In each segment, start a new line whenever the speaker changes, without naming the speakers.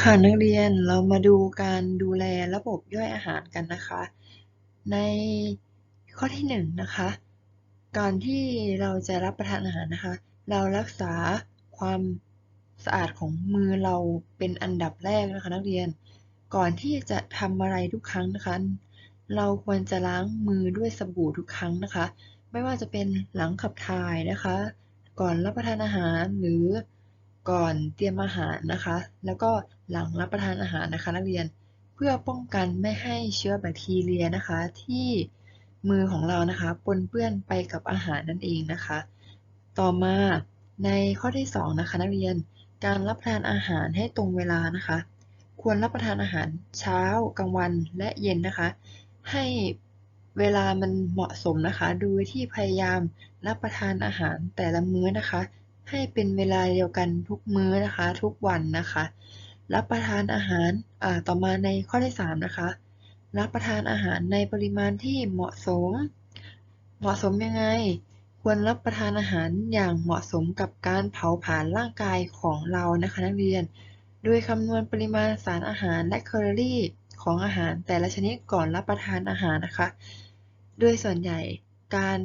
ค่ะนักเรียนเรามาดูการดูแลระบบย่อยอาหารกันนะคะ ในข้อที่หนึ่งนะคะการที่เราจะรับประทานอาหารนะคะ เรารักษาความสะอาดของมือเราเป็นอันดับแรกนะคะ นักเรียน ก่อนที่จะทำอะไรทุกครั้งนะคะ เราควรจะล้างมือด้วยสบู่ทุกครั้งนะคะ ไม่ว่าจะเป็นหลังขับถ่ายนะคะ ก่อนรับประทานอาหารหรือก่อนเตรียมอาหารนะคะ แล้วก็ หลังรับประทานอาหารนะคะนักเรียน เพื่อป้องกันไม่ให้เชื้อแบคทีเรียนะคะ ที่มือของเรานะคะปนเปื้อนไปกับอาหารนั่นเองนะคะ ต่อมาในข้อที่ 2 นะคะนักเรียนการรับประทานอาหารให้ตรงเวลานะคะ ควรรับประทานอาหารเช้ากลางวันและเย็นนะคะ ให้เวลามันเหมาะสมนะคะดยที่พยายามรับประทานอาหารแต่ละมื้อนะคะ ให้เป็นเวลาเดียวกันทุกมื้อนะคะ ทุกวันนะคะ รับประทานอาหารต่อมาในข้อที่ 3 นะคะ รับประทานอาหารในปริมาณที่เหมาะสม เหมาะสมยังไง ควรรับประทานอาหารอย่างเหมาะสมกับการเผาผลาญร่างกายของเรานะคะนักเรียน โดยคำนวณปริมาณสารอาหารและแคลอรี่ของอาหารแต่ละชนิดก่อนรับประทานอาหารนะคะ โดยส่วนใหญ่การ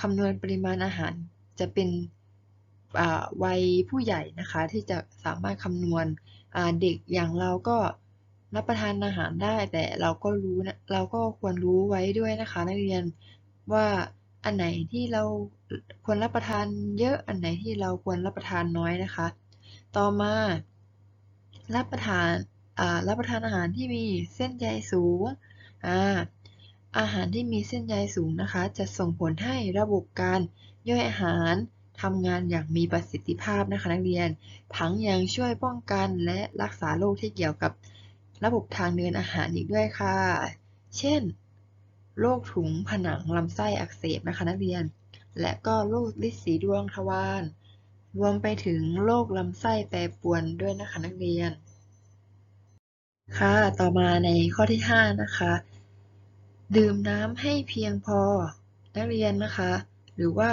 คำนวณปริมาณอาหารจะเป็นวัยผู้ใหญ่นะคะ ที่จะสามารถคำนวณ เด็กอย่างเราก็รับประทานอาหารได้แต่เราก็รู้นะเราก็ควรรู้ไว้ด้วยนะคะ นักเรียนว่าอันไหนที่เราควรรับประทานเยอะอันไหนที่เราควรรับประทานน้อยนะคะ ต่อมา รับประทานรับประทานอาหารที่มีเส้นใยสูงอาอาหารที่มีเส้นใยสูงนะคะ จะส่งผลให้ระบบการย่อยอาหาร ทำงานอย่างมีประสิทธิภาพนะคะนักเรียน ทั้งยังช่วยป้องกันและรักษาโรคที่เกี่ยวกับระบบทางเดินอาหารอีกด้วยค่ะ เช่น โรคถุงผนังลำไส้อักเสบนะคะนักเรียน และก็โรคลิสีดวงทวาร รวมไปถึงโรคลำไส้แปรปรวนด้วยนะคะนักเรียน ค่ะ ต่อมาในข้อที่ 5 นะคะ ดื่มน้ำให้เพียงพอ นักเรียนนะคะ หรือว่า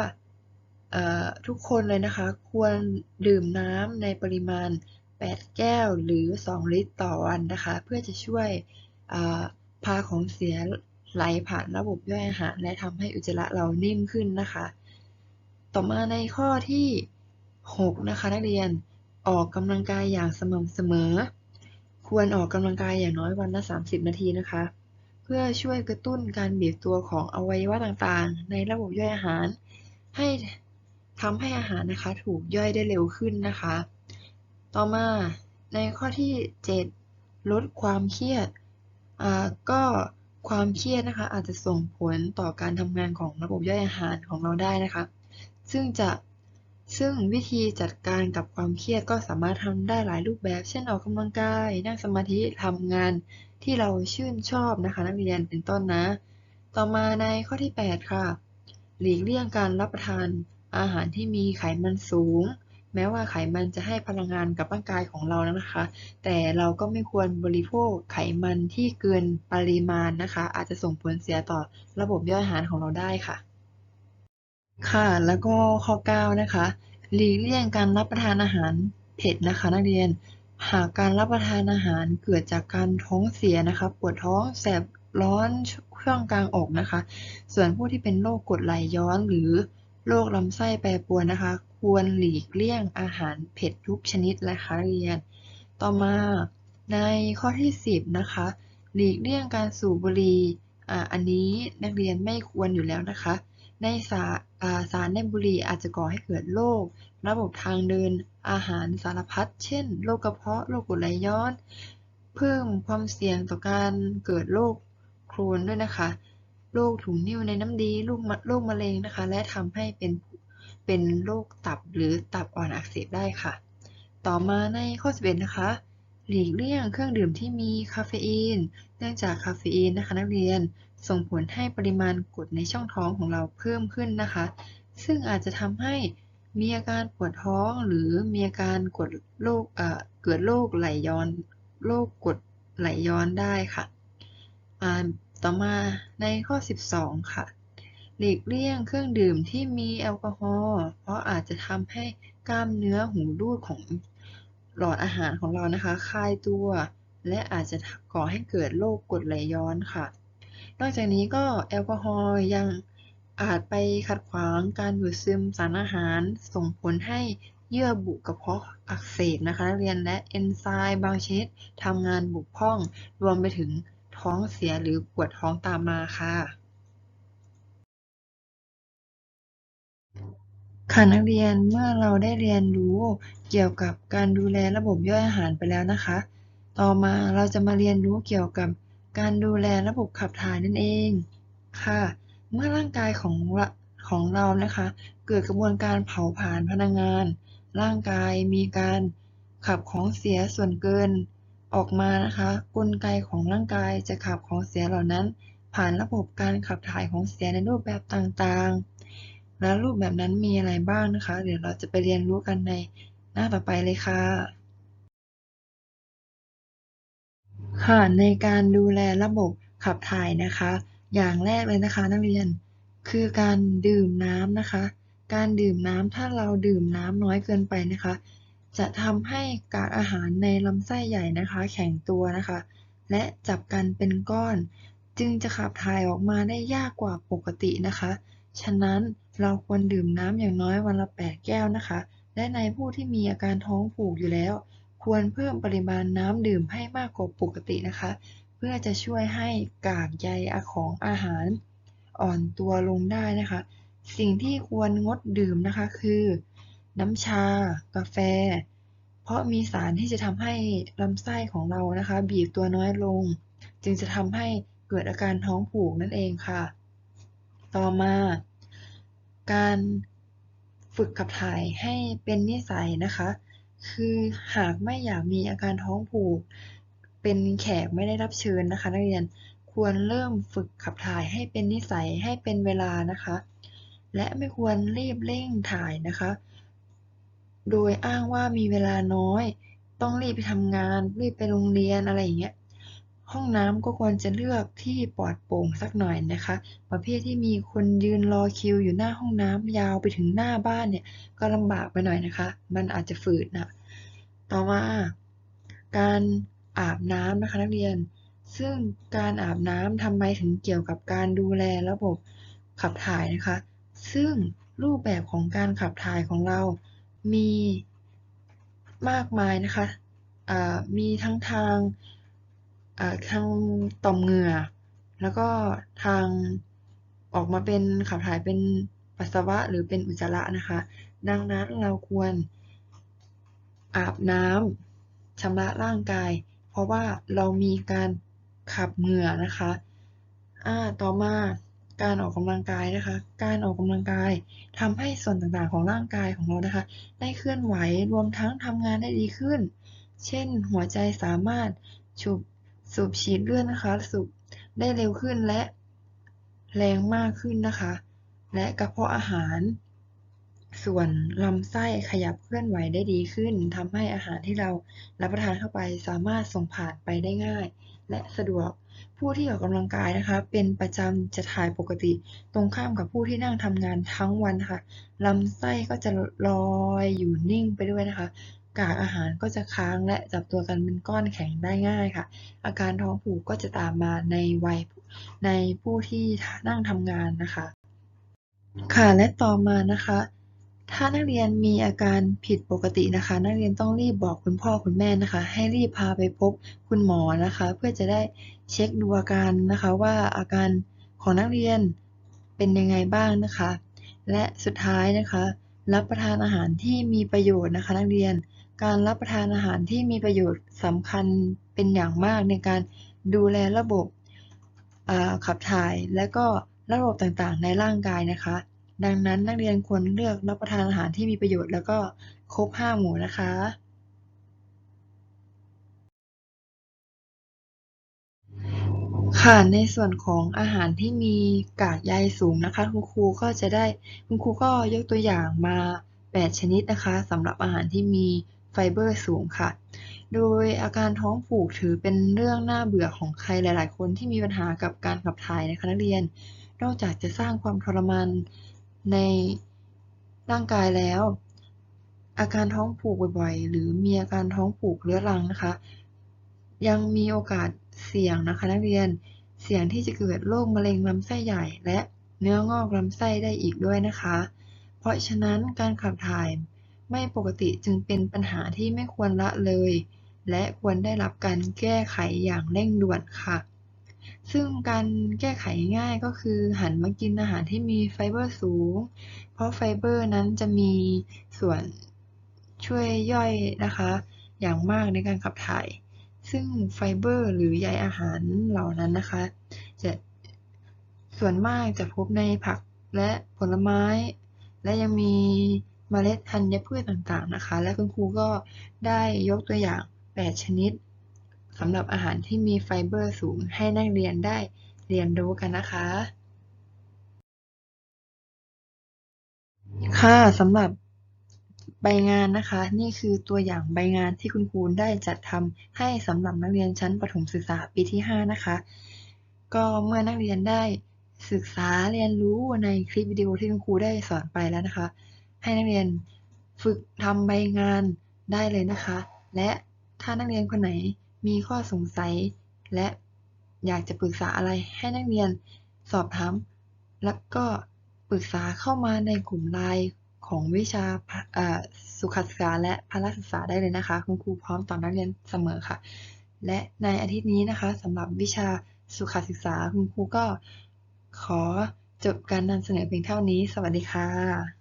ทุกคนเลยนะคะ ควรดื่มน้ำในปริมาณ 8 แก้วหรือ 2 ลิตรต่อวันนะคะ เพื่อจะช่วยพาของเสียไหลผ่านระบบย่อยอาหาร และทำให้อุจจาระเรานิ่มขึ้นนะคะ ต่อมาในข้อที่ 6 นะคะ นักเรียนออกกำลังกายอย่างสม่ำเสมอ ควรออกกำลังกายอย่างน้อยวันละ 30 นาทีนะคะ เพื่อช่วยกระตุ้นการบีบตัวของอวัยวะต่างๆ ในระบบย่อยอาหาร ให้ ทำให้อาหารนะคะถูกย่อยได้เร็วขึ้นนะคะ ต่อมาในข้อที่ 7 ลดความเครียดก็ความเครียดนะคะอาจจะส่งผลต่อการทำงานของระบบย่อยอาหารของเราได้นะคะ ซึ่งจะซึ่งวิธีจัดการกับความเครียดก็สามารถทำได้หลายรูปแบบ เช่นออกกำลังกาย นั่งสมาธิทำงานที่เราชื่นชอบนะคะ นักเรียนเป็นต้นนะ ต่อมาในข้อที่ 8 ค่ะ หลีกเลี่ยงการรับประทาน อาหารที่มีไขมันสูง แม้ว่าไขมันจะให้พลังงานกับร่างกายของเรานะคะ แต่เราก็ไม่ควรบริโภคไขมันที่เกินปริมาณนะคะ อาจจะส่งผลเสียต่อระบบย่อยอาหารของเราได้ค่ะ ค่ะ แล้วก็ข้อ 9 นะคะ หลีกเลี่ยงการรับประทานอาหารเผ็ดนะคะ นักเรียน หากการรับประทานอาหารเกิดจากการท้องเสียนะคะ ปวดท้องแสบร้อนช่องกลางอกนะคะ ส่วนผู้ที่เป็นโรคกรดไหลย้อนหรือ โรคลำไส้แปรปรวนนะคะ ควรหลีกเลี่ยงอาหารเผ็ดทุกชนิดนะคะเรียน ต่อมาในข้อที่ 10 นะคะ หลีกเลี่ยงการสูบบุหรี่อ่าอันนี้นักเรียนไม่ควรอยู่แล้วนะคะ ในสาสารในบุหรี่อาจจะก่อให้เกิดโรคระบบทางเดินอาหารสารพัดเช่นโรคกระเพาะโรคกรดไหลย้อน เพิ่มความเสี่ยงต่อการเกิดโรคโครนด้วยนะคะ โรคถุงนิ่วในน้ำดีโรคโรคมะเร็งนะคะ และทำให้เป็นเป็นโรคตับหรือตับอ่อนอักเสบได้ค่ะ ต่อมาในข้อ 11 นะคะ หลีกเลี่ยงเครื่องดื่มที่มีคาเฟอีน เนื่องจากคาเฟอีนนะคะนักเรียนส่งผลให้ปริมาณกรดในช่องท้องของเราเพิ่มขึ้นนะคะ ซึ่งอาจจะทำให้มีอาการปวดท้องหรือมีอาการกดโรคเอ่อเกิดโรคไหลย้อนโรคกดไหลย้อนได้ค่ะ ต่อมาในข้อ 12 ค่ะ หลีกเลี่ยงเครื่องดื่มที่มีแอลกอฮอล์เพราะอาจจะทำให้กล้ามเนื้อหูรูดของหลอดอาหารของเรานะคะคลายตัว และอาจจะก่อให้เกิดโรคกรดไหลย้อนค่ะ นอกจากนี้ก็แอลกอฮอล์ยังอาจไปขัดขวางการดูดซึมสารอาหาร ส่งผลให้เยื่อบุกระเพาะอักเสบนะคะเรียนและเอนไซม์บางชนิดทำงานบุกพร่องรวมไปถึง ท้องเสียหรือปวดท้องตามมาค่ะ ค่ะนักเรียนเมื่อเราได้เรียนรู้เกี่ยวกับการดูแลระบบย่อยอาหารไปแล้วนะคะ ต่อมาเราจะมาเรียนรู้เกี่ยวกับการดูแลระบบขับถ่ายนั่นเองค่ะ เมื่อร่างกายของของเรานะคะ เกิดกระบวนการเผาผลาญพลังงาน ร่างกายมีการขับของเสียส่วนเกิน ออกมานะคะ กลไกของร่างกายจะขับของเสียเหล่านั้น ผ่านระบบการขับถ่ายของเสียในรูปแบบต่างๆ แล้วรูปแบบนั้นมีอะไรบ้างนะคะ เดี๋ยวเราจะไปเรียนรู้กันในหน้าต่อไปเลยค่ะ ค่ะในการดูแลระบบขับถ่ายนะคะ อย่างแรกเลยนะคะนักเรียน คือการดื่มน้ำนะคะ การดื่มน้ำถ้าเราดื่มน้ำน้อยเกินไปนะคะ จะทำให้กากอาหารในลำไส้ใหญ่นะคะ แข็งตัวนะคะ และจับกันเป็นก้อน จึงจะขับถ่ายออกมาได้ยากกว่าปกตินะคะ ฉะนั้นเราควรดื่มน้ำอย่างน้อยวันละ 8 แก้วนะคะ และในผู้ที่มีอาการท้องผูกอยู่แล้ว ควรเพิ่มปริมาณน้ำดื่มให้มากกว่าปกตินะคะ เพื่อจะช่วยให้กากใยของอาหาร อ่อนตัวลงได้นะคะ สิ่งที่ควรงดดื่มนะคะคือ น้ำชา กาแฟ เพราะมีสารที่จะทำให้ลำไส้ของเรานะคะ บีบตัวน้อยลง จึงจะทำให้เกิดอาการท้องผูกนั่นเองค่ะ ต่อมา การฝึกขับถ่ายให้เป็นนิสัยนะคะ คือหากไม่อยากมีอาการท้องผูก เป็นแขกไม่ได้รับเชิญนะคะ นักเรียนควรเริ่มฝึกขับถ่ายให้เป็นนิสัยให้เป็นเวลานะคะ และไม่ควรรีบเร่งถ่ายนะคะ โดยอ้างว่ามีเวลาน้อย ต้องรีบไปทำงาน รีบไปโรงเรียนอะไรอย่างเงี้ย ห้องน้ำก็ควรจะเลือกที่ปลอดโปร่งสักหน่อยนะคะ ประเภทที่มีคนยืนรอคิวอยู่หน้าห้องน้ำยาวไปถึงหน้าบ้านเนี่ย ก็ลำบากไปหน่อยนะคะ มันอาจจะฝืดนะต่อมาการอาบน้ำนะคะนักเรียน ซึ่งการอาบน้ำทำไมถึงเกี่ยวกับการดูแลระบบขับถ่ายนะคะ ซึ่งรูปแบบของการขับถ่ายของเรา มีมากมายนะคะมีทั้งทางทางต่อมเหงื่อ แล้วก็ทางออกมาเป็นขับถ่ายเป็นปัสสาวะหรือเป็นอุจจาระนะคะ ดังนั้นเราควรอาบน้ำชำระร่างกาย เพราะว่าเรามีการขับเหงื่อนะคะ อ่า ต่อมา การออกกำลังกายนะคะ การออกกำลังกายทำให้ส่วนต่างๆของร่างกายของเรานะคะ ได้เคลื่อนไหวรวมทั้งทำงานได้ดีขึ้น เช่น หัวใจสามารถฉุบสูบฉีดเลือดนะคะสูบได้เร็วขึ้นและแรงมากขึ้นนะคะ และกระเพาะอาหาร ส่วนลำไส้ขยับเคลื่อนไหวได้ดีขึ้นทำให้อาหารที่เรารับประทานเข้าไปสามารถส่งผ่านไปได้ง่าย และสะดวกผู้ที่ออกกำลังกายนะคะ เป็นประจำจะถ่ายปกติ ตรงข้ามกับผู้ที่นั่งทำงานทั้งวันค่ะลำไส้ก็จะลอยอยู่นิ่งไปด้วยนะคะ กากอาหารก็จะค้างและจับตัวกันเป็นก้อนแข็งได้ง่ายค่ะ อาการท้องผูกก็จะตามมาในวัยในผู้ที่นั่งทำงานนะคะ ค่ะและต่อมานะคะ ถ้านักเรียนมีอาการผิดปกตินะคะ นักเรียนต้องรีบบอกคุณพ่อคุณแม่นะคะ ให้รีบพาไปพบคุณหมอนะคะ เพื่อจะได้เช็คดูอาการนะคะว่าอาการของนักเรียนเป็นยังไงบ้างนะคะ และสุดท้ายนะคะ รับประทานอาหารที่มีประโยชน์นะคะ นักเรียนการรับประทานอาหารที่มีประโยชน์สำคัญเป็นอย่างมากในการดูแลระบบขับถ่ายและก็ระบบต่างๆ ในร่างกายนะคะ ดังนั้นนักเรียนควรเลือกรับประทานอาหารที่มีประโยชน์แล้วก็ครบ5หมู่นะคะค่ะในส่วนของอาหารที่มีกากใยสูงนะคะคุณครูก็จะได้คุณครูก็ยกตัวอย่างมา 8 ชนิดนะคะสำหรับอาหารที่มีไฟเบอร์สูงค่ะ โดยอาการท้องผูกถือเป็นเรื่องน่าเบื่อของใครหลาย ๆ คนที่มีปัญหากับการขับถ่ายนะคะนักเรียน นอกจากจะสร้างความทรมาน ในร่างกายแล้ว อาการท้องผูกบ่อยๆ หรือมีอาการท้องผูกเรื้อรังนะคะ ยังมีโอกาสเสี่ยงนะคะนักเรียนเสี่ยงที่จะเกิดโรคมะเร็งลำไส้ใหญ่ และเนื้องอกลำไส้ได้อีกด้วยนะคะ เพราะฉะนั้นการขับถ่ายไม่ปกติจึงเป็นปัญหาที่ไม่ควรละเลย และควรได้รับการแก้ไขอย่างเร่งด่วนค่ะ ซึ่งการแก้ไขง่ายก็คือหันมากินอาหารที่มีไฟเบอร์สูง เพราะไฟเบอร์นั้นจะมีส่วนช่วยย่อยนะคะ อย่างมากในการขับถ่าย ซึ่งไฟเบอร์ หรือใยอาหารเหล่านั้นนะคะ จะส่วนมากจะพบในผักและผลไม้ และยังมีเมล็ดธัญพืชต่างๆนะคะ และคุณครูก็ได้ยกตัวอย่าง 8 ชนิด สำหรับอาหารที่มีไฟเบอร์สูงให้นักเรียนได้เรียนรู้กันนะคะ ค่ะสำหรับใบงานนะคะ นี่คือตัวอย่างใบงานที่คุณครูได้จัดทำให้สำหรับนักเรียนชั้นประถมศึกษาปีที่ 5 นะคะ ก็เมื่อนักเรียนได้ศึกษาเรียนรู้ในคลิปวิดีโอที่คุณครูได้สอนไปแล้วนะคะ ให้นักเรียนฝึกทำใบงานได้เลยนะคะ และถ้านักเรียนคนไหน มีข้อสงสัย และอยากจะปรึกษาอะไรให้นักเรียนสอบถาม แล้วก็ปรึกษาเข้ามาในกลุ่มไลน์ของวิชาสุขศึกษาและพละศึกษาได้เลยนะคะ คุณครูพร้อมตอบนักเรียนเสมอค่ะ และในอาทิตย์นี้นะคะสำหรับวิชาสุขศึกษาคุณครูก็ขอจบการนำเสนอเพียงเท่านี้ สวัสดีค่ะ